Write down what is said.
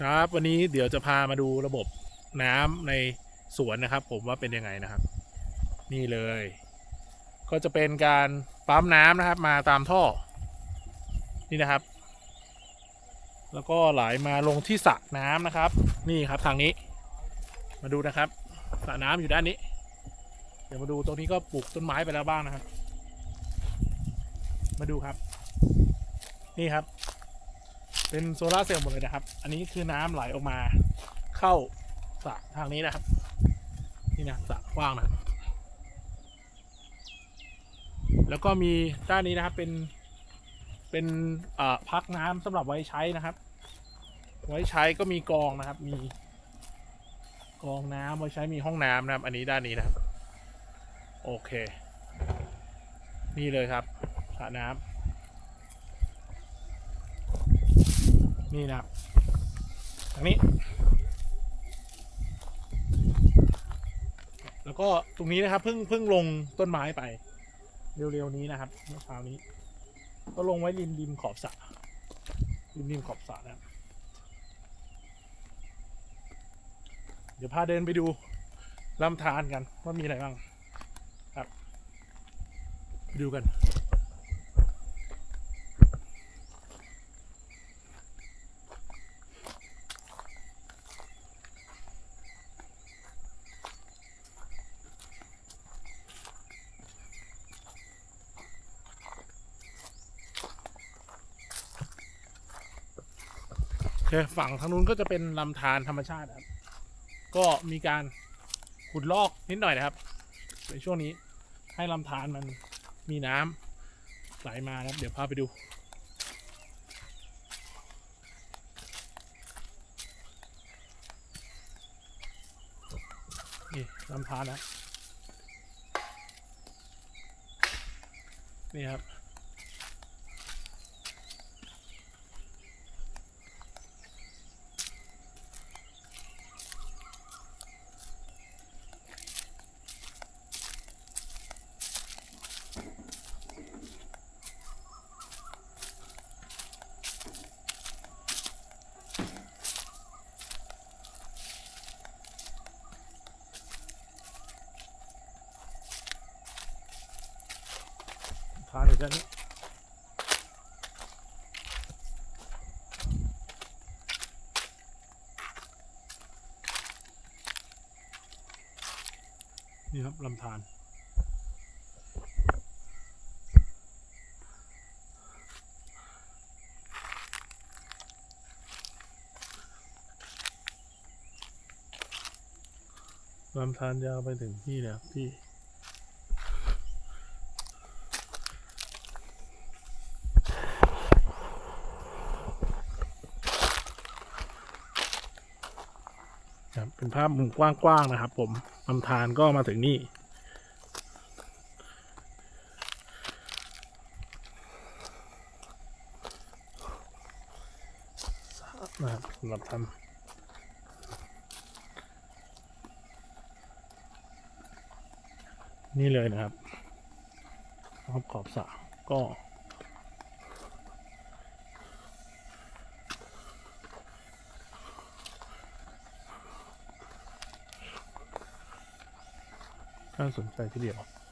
ครับวันนี้เดี๋ยวจะพามาดูระบบน้ำในสวนนะครับ ผมว่าเป็นยังไงนะครับ นี่เลย ก็จะเป็นการปั๊มน้ำนะครับ มาตามท่อ นี่นะครับ แล้วก็ไหลมาลงที่สระน้ำนะครับ นี่ครับทางนี้ มาดูนะครับสระน้ำอยู่ด้านนี้ เดี๋ยวมาดูตรงนี้ก็ปลูกต้นไม้ไปแล้วบ้างนะครับ มาดูครับ นี่ครับ เป็นโซลาเซลล์หมดเลยนะครับ อันนี้คือน้ำไหลออกมาเข้าสระทางนี้นะครับ นี่นะสระกว้างนะ แล้วก็มีด้านนี้นะครับเป็นเป็นพักน้ำสำหรับไว้ใช้นะครับ ไว้ใช้ก็มีกองนะครับ มีกองน้ำไว้ใช้มีห้องน้ำนะครับ อันนี้ด้านนี้นะครับ โอเค นี่เลยครับสระน้ำ นี่นะครับทางนี้ แล้วก็ตรงนี้นะครับเพิ่งเพิ่งลงต้นไม้ไป เร็วๆนี้นะครับเมื่อเช้านี้ ก็ลงไว้ริมริมขอบสระริมริมขอบสระนะครับเดี๋ยวพาเดินไปดูลำธารกันว่ามีอะไรบ้างครับ ไปดูกัน คฝั่งทางนู้นก็จะเป็นลำธารธรรมชาติครับ ก็มีการขุดลอกนิดหน่อยนะครับในช่วงนี้ให้ลำธารมันมีน้ำไหลมานะครับ เดี๋ยวพาไปดูนี่ลำธารนะนี่ครับ ทาหน่อยู่ด้านนี้นี่ครับลำธารลำธารยาวไปถึงนี่เลยครับพี่ ครับเป็นภาพมุมกว้างๆนะครับ ผมลำธารก็มาถึงนี่ นะครับสำหรับทำนี่เลยนะครับรอบขอบสระก็ น่าสนใจทีเดียว